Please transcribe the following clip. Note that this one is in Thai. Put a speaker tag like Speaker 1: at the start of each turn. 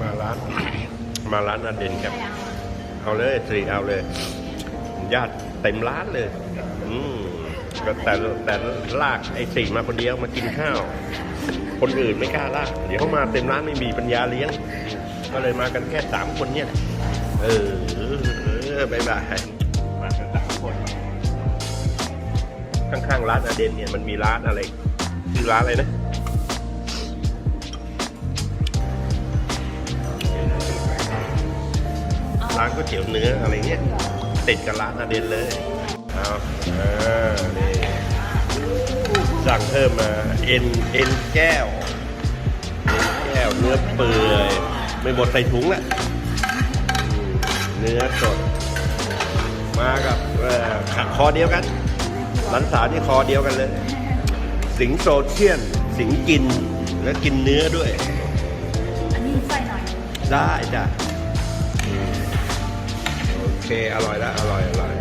Speaker 1: มาร้าน มาร้านอเด่นกันเอาเลยสี่เอาเลย ญาติเต็มร้านเลย อืมก็แต่แต่ลากไอ้สี่มาคนเดียวมากินข้าว คนอื่นไม่กล้าลาก เดี๋ยวเขามาเต็มร้านไม่มีปัญญาเลี้ยง ก็เลยมากันแค่สามคนเนี่ยแหละเออบายบายมากันสามคน ข้างๆร้านอเดนเนี่ยมันมีร้านอะไรชื่อร้านอะไรนะานก๋วยเตี๋ยวเนื้ออะไรเงี้ยติดกับร้านอเดนเลยเอาอ่านี่สั่งเพิ่มมาเอ็นเอ็นแก้วเอ็นแก้วเนื้อเปื่อย ไม่บดใส่ถุงละอืมเนื้อสดมากับเอ่อขาคอเดียวกันหลันสาวนี่คอเดียวกันเลย สิงโซเชียน สิงกินและกินเนื้อด้วย
Speaker 2: อันนี้ใส่หน่อย
Speaker 1: ได้จ้ะโอเคอร่อยแล้วอร่อยอร่อย